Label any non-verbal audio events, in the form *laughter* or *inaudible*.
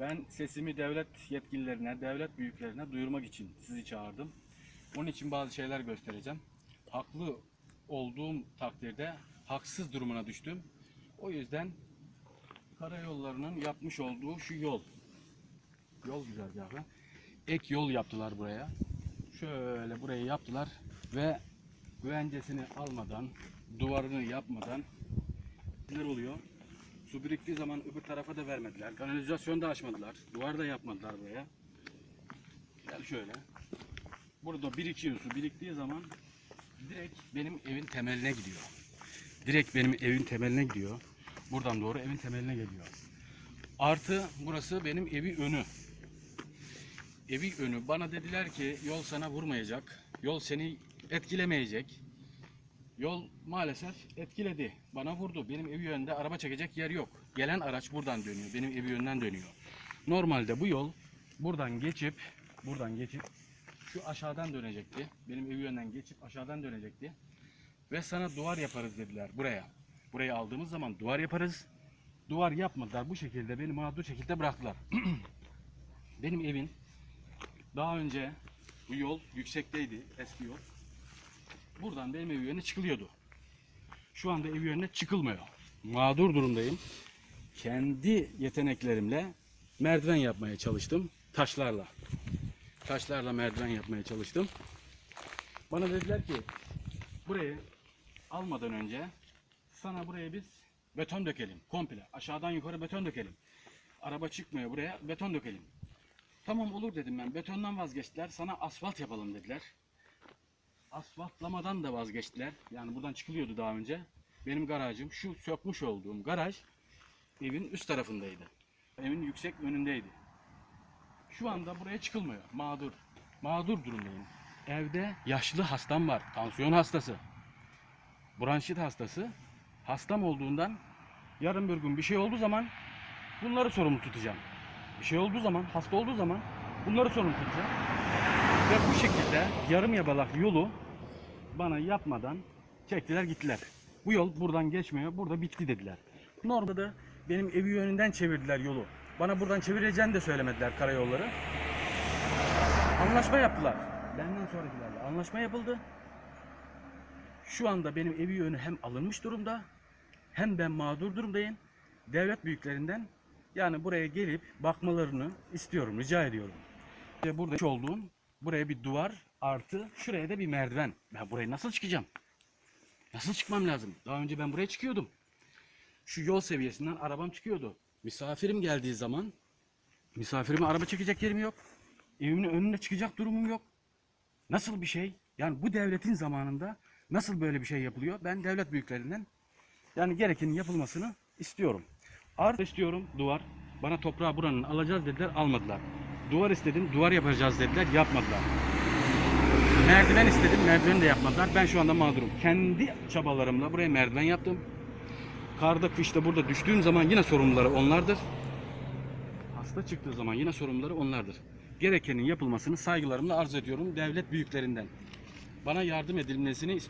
Ben sesimi devlet yetkililerine, devlet büyüklerine duyurmak için sizi çağırdım. Onun için bazı şeyler göstereceğim. Haklı olduğum takdirde haksız durumuna düştüm. O yüzden karayollarının yapmış olduğu şu yol. Yol güzergahı. Ek yol yaptılar buraya. Şöyle burayı yaptılar ve güvencesini almadan, duvarını yapmadan neler oluyor? Su biriktiği zaman öbür tarafa da vermediler. Kanalizasyon da açmadılar. Duvar da yapmadılar buraya. Gel şöyle. Burada birikiyor su. Biriktiği zaman direkt benim evin temeline gidiyor. Direkt benim evin temeline gidiyor. Buradan doğru evin temeline geliyor. Artı burası benim evi önü. Evi önü. Bana dediler ki yol sana vurmayacak. Yol seni etkilemeyecek. Yol maalesef etkiledi. Bana vurdu. Benim evi yönünde araba çekecek yer yok. Gelen araç buradan dönüyor. Benim evi yönden dönüyor. Normalde bu yol buradan geçip buradan geçip şu aşağıdan dönecekti. Benim evi yönden geçip aşağıdan dönecekti. Ve sana duvar yaparız dediler buraya. Burayı aldığımız zaman duvar yaparız. Duvar yapmadılar. Bu şekilde beni mağdur şekilde bıraktılar. *clears throat* benim evin daha önce bu yol yüksekteydi eski yol. Buradan benim ev yönüne çıkılıyordu. Şu anda ev yönüne çıkılmıyor. Mağdur durumdayım. Kendi yeteneklerimle merdiven yapmaya çalıştım. Taşlarla. Taşlarla merdiven yapmaya çalıştım. Bana dediler ki burayı almadan önce sana buraya biz beton dökelim. Komple. Aşağıdan yukarı beton dökelim. Araba çıkmıyor buraya beton dökelim. Tamam olur dedim ben. Betondan vazgeçtiler. Sana asfalt yapalım dediler asfaltlamadan da vazgeçtiler. Yani buradan çıkılıyordu daha önce. Benim garajım şu sökmüş olduğum garaj evin üst tarafındaydı. Evin yüksek önündeydi. Şu anda buraya çıkılmıyor. Mağdur. Mağdur durumdayım. Evde yaşlı hastam var. Tansiyon hastası. Bronşit hastası. Hastam olduğundan yarın bir gün bir şey olduğu zaman bunları sorumlu tutacağım. Bir şey olduğu zaman, hasta olduğu zaman bunları sorumlu tutacağım. Ve bu şekilde yarım yabalak yolu bana yapmadan çektiler gittiler. Bu yol buradan geçmiyor, burada bitti dediler. Normalde de benim evi yönünden çevirdiler yolu. Bana buradan çevireceğini de söylemediler karayolları. Anlaşma yaptılar. Benden sonrakilerle anlaşma yapıldı. Şu anda benim evi yönü hem alınmış durumda hem ben mağdur durumdayım. Devlet büyüklerinden yani buraya gelip bakmalarını istiyorum, rica ediyorum. Ve burada olduğum buraya bir duvar artı şuraya da bir merdiven. Ben buraya nasıl çıkacağım? Nasıl çıkmam lazım? Daha önce ben buraya çıkıyordum. Şu yol seviyesinden arabam çıkıyordu. Misafirim geldiği zaman misafirime araba çekecek yerim yok. Evimin önüne çıkacak durumum yok. Nasıl bir şey? Yani bu devletin zamanında nasıl böyle bir şey yapılıyor? Ben devlet büyüklerinden yani gerekenin yapılmasını istiyorum. Artı istiyorum duvar. Bana toprağı buranın alacağız dediler almadılar. Duvar istedim duvar yapacağız dediler yapmadılar. Merdiven istedim merdiven de yapmadılar. Ben şu anda mağdurum. Kendi çabalarımla buraya merdiven yaptım. Karda kışta burada düştüğüm zaman yine sorumluları onlardır. Hasta çıktığı zaman yine sorumluları onlardır. Gerekenin yapılmasını saygılarımla arz ediyorum devlet büyüklerinden. Bana yardım edilmesini istiyorum.